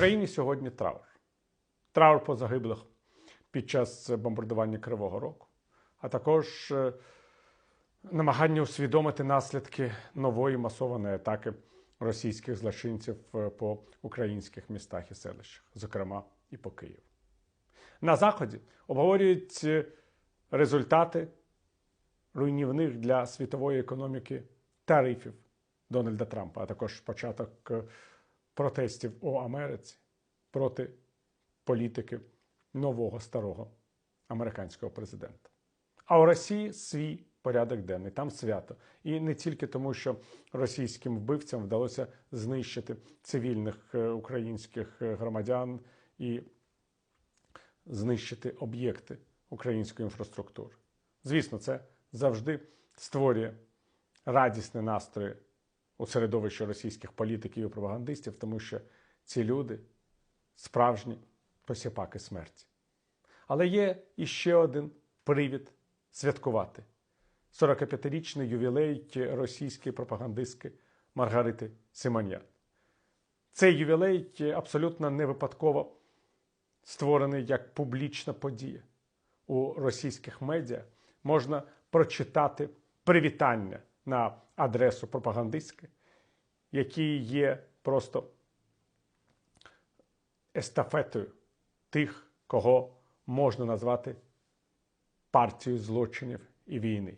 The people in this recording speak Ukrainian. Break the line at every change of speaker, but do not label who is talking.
Україні сьогодні траур. Траур по загиблих під час бомбардування Кривого Рогу, а також е, намагання усвідомити наслідки нової масованої атаки російських злочинців е, по українських містах і селищах, зокрема і по Києву. На Заході обговорюють е, результати руйнівних для світової економіки тарифів Дональда Трампа, а також початок протестів у Америці проти політики нового старого американського президента. А у Росії свій порядок денний, там свято. І не тільки тому, що російським вбивцям вдалося знищити цивільних е, українських е, громадян і знищити об'єкти української інфраструктури. Звісно, це завжди створює радісні настрої у середовищі російських політиків і пропагандистів, тому що ці люди справжні посіпаки смерті. Але є іще один привід святкувати 45-річний ювілей російської пропагандистки Маргарити Симоньян. Цей ювілей абсолютно не випадково створений як публічна подія. У російських медіа можна прочитати привітання на адресу пропагандистки, які є просто естафетою тих, кого можна назвати партією злочинів і війни.